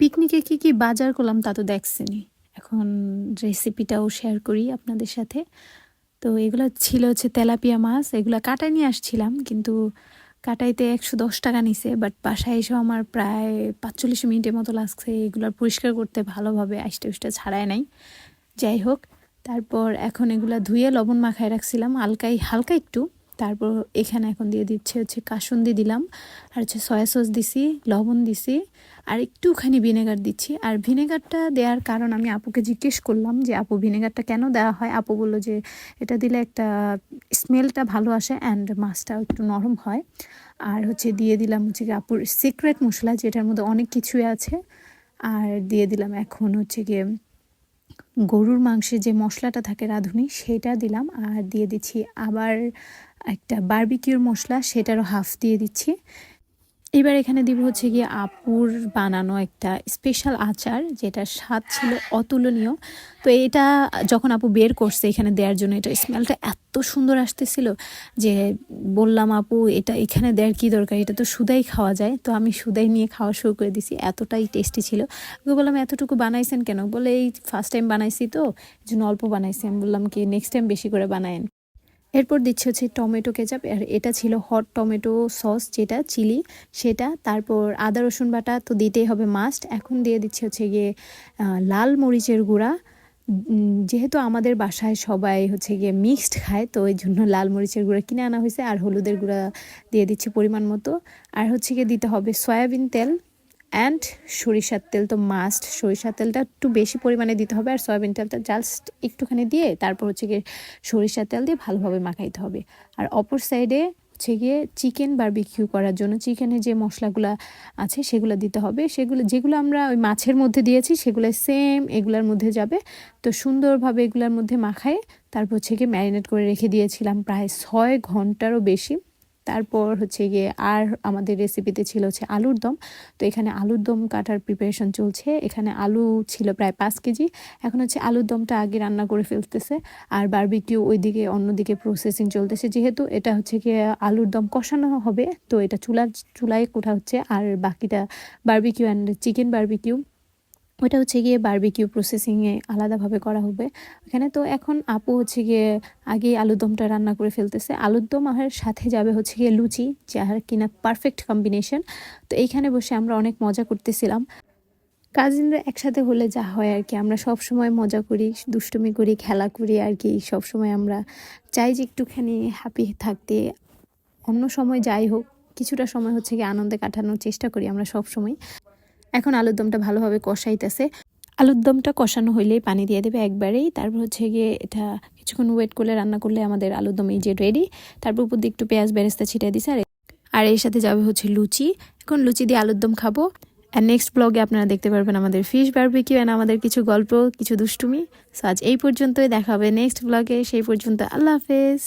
পিকনিকে কি কি বাজার করলাম তা তো দেখছেনই। এখন রেসিপিটাও শেয়ার করি আপনাদের সাথে। তো এগুলো ছিল হচ্ছে তেলাপিয়া মাছ, এগুলো কাটায় নিয়ে আসছিলাম, কিন্তু কাটাইতে একশো দশ টাকা নিছে বাট বাসায় এসেও আমার প্রায় পাঁচচল্লিশ মিনিটের মতো লাগছে এগুলো পরিষ্কার করতে, ভালোভাবে আইসটা উইসটা ছাড়ায় নাই। যাই হোক, তারপর এখন এগুলো ধুয়ে লবণ মাখায় রাখছিলাম, হালকাই, হালকা একটু। তারপর এখানে এখন দিয়ে দিচ্ছে হচ্ছে কাসুন্দি দিলাম, আর হচ্ছে সয়া সস দিছি, লবণ দিছি, আর একটুখানি ভিনেগার দিচ্ছি। আর ভিনেগারটা দেওয়ার কারণ আমি আপুকে জিজ্ঞেস করলাম যে, আপু ভিনেগারটা কেন দেওয়া হয়? আপু বলল যে, এটা দিলে একটা স্মেলটা ভালো আসে অ্যান্ড মাছটাও একটু নরম হয়। আর হচ্ছে দিয়ে দিলাম হচ্ছে কি আপুর সিক্রেট মশলা, যেটার মধ্যে অনেক কিছুই আছে। আর দিয়ে দিলাম এখন হচ্ছে গিয়ে গরুর মাংসে যে মশলাটা থাকে রাঁধুনি, সেটা দিলাম আর দিয়ে দিচ্ছি আবার একটা বার্বিকিউর মশলা, সেটারও হাফ দিয়ে দিচ্ছি। এবার এখানে দিব হচ্ছে গিয়ে আপুর বানানো একটা স্পেশাল আচার যেটা স্বাদ ছিল অতুলনীয়। তো এটা যখন আপু বের করছে এখানে দেওয়ার জন্য, এটা স্মেলটা এত সুন্দর আসতেছিল যে বললাম, আপু, এটা এখানে দেওয়ার কী দরকার? এটা তো সুদাই খাওয়া যায়। তো আমি সুদাই নিয়ে খাওয়া শুরু করে দিছি। এতটাই টেস্টি ছিল। বললাম, এতটুকু বানাইছেন কেন? বলে, এই ফার্স্ট টাইম বানাইছি তো এই জন্য অল্প বানাইছি। আমি বললাম, কি নেক্সট টাইম বেশি করে বানায়েন? এরপর দিচ্ছি হচ্ছে টমেটো কেচাপ। আর এটা ছিল হট টমেটো সস যেটা চিলি, সেটা। তারপর আদা রসুন বাটা তো দিতেই হবে মাস্ট এখন দিয়ে দিচ্ছি হচ্ছে গিয়ে লাল মরিচের গুঁড়া যেহেতু আমাদের বাসায় সবাই হচ্ছে গিয়ে মিক্সড খায়, তো ওই জন্য লাল মরিচের গুঁড়া কিনে আনা হয়েছে আর হলুদের গুঁড়া দিয়ে দিচ্ছি পরিমাণ মতো। আর হচ্ছে গিয়ে দিতে হবে সয়াবিন তেল অ্যান্ড সরিষার তেল, তো মাস্ট সরিষার তেলটা একটু বেশি পরিমাণে দিতে হবে আর সয়াবিন তেলটা জাস্ট একটুখানি দিয়ে তারপর হচ্ছে গিয়ে সরিষার তেল দিয়ে ভালোভাবে মাখাইতে হবে। আর অপর সাইডে হচ্ছে গিয়ে চিকেন বারবিকিউ করার জন্য। চিকেনে যে মশলাগুলো আছে, সেগুলো দিতে হবে। সেগুলো, যেগুলো আমরা ওই মাছের মধ্যে দিয়েছি, সেগুলো সেম এগুলোর মধ্যে যাবে। তো সুন্দরভাবে এগুলোর মধ্যে মাখায় তারপর হচ্ছে গিয়ে ম্যারিনেট করে রেখে দিয়েছিলাম। প্রায় ছয় ঘন্টারও বেশি। তারপর হচ্ছে গিয়ে আর আমাদের রেসিপিতে ছিল হচ্ছে আলুর দম। তো এখানে আলুর দম কাটার প্রিপারেশন চলছে। এখানে আলু ছিল প্রায় পাঁচ কেজি। এখন হচ্ছে আলুর দমটা আগে রান্না করে ফেলতেছে। আর বারবিকিউ ওইদিকে অন্যদিকে প্রসেসিং চলতেছে। যেহেতু এটা হচ্ছে গিয়ে আলুর দম কষানো হবে, তো এটা চুলার চুলায় কোঠা হচ্ছে। আর বাকিটা বারবিকিউ অ্যান্ড চিকেন বারবিকিউ ওটা হচ্ছে গিয়ে বারবিকিউ প্রসেসিংয়ে আলাদাভাবে করা হবে। এখানে তো এখন আপু হচ্ছে গিয়ে আগে আলুর দমটা রান্না করে ফেলতেছে। আলুর দম আর সাথে যাবে হচ্ছে গিয়ে লুচি যার কিনা পারফেক্ট কম্বিনেশন তো এইখানে বসে আমরা অনেক মজা করতেছিলাম। কাজিনরা একসাথে হলে যা হয় আর কি, আমরা সব সময় মজা করি, দুষ্টুমি করি, খেলা করি আর কি সব সময় আমরা চাই যে একটুখানি হ্যাপি থাকতে। অন্য সময় যাই হোক, কিছুটা সময় হচ্ছে গিয়ে আনন্দে কাটানোর চেষ্টা করি আমরা সব সময় এখন আলুর দমটা ভালোভাবে কষাইতেছে। আলুর দমটা কষানো হইলেই পানি দিয়ে দেবে একবারেই। তারপর হচ্ছে গিয়ে এটা কিছুক্ষণ ওয়েট করলে, রান্না করলে আমাদের আলুর দম এই যে রেডি তারপর উপর দিয়ে একটু পেঁয়াজ বেরেস্তা ছিটিয়ে দিছে। আর আর এর সাথে যাবে হচ্ছে লুচি। এখন লুচি দিয়ে আলুর দম খাব। আর নেক্সট ব্লগে আপনারা দেখতে পারবেন আমাদের ফিশ বারবিকিউ অ্যান্ড আমাদের কিছু গল্প, কিছু দুষ্টুমি। সো আজ এই পর্যন্তই, দেখা হবে নেক্সট ব্লগে সেই পর্যন্ত আল্লাহ হাফেজ।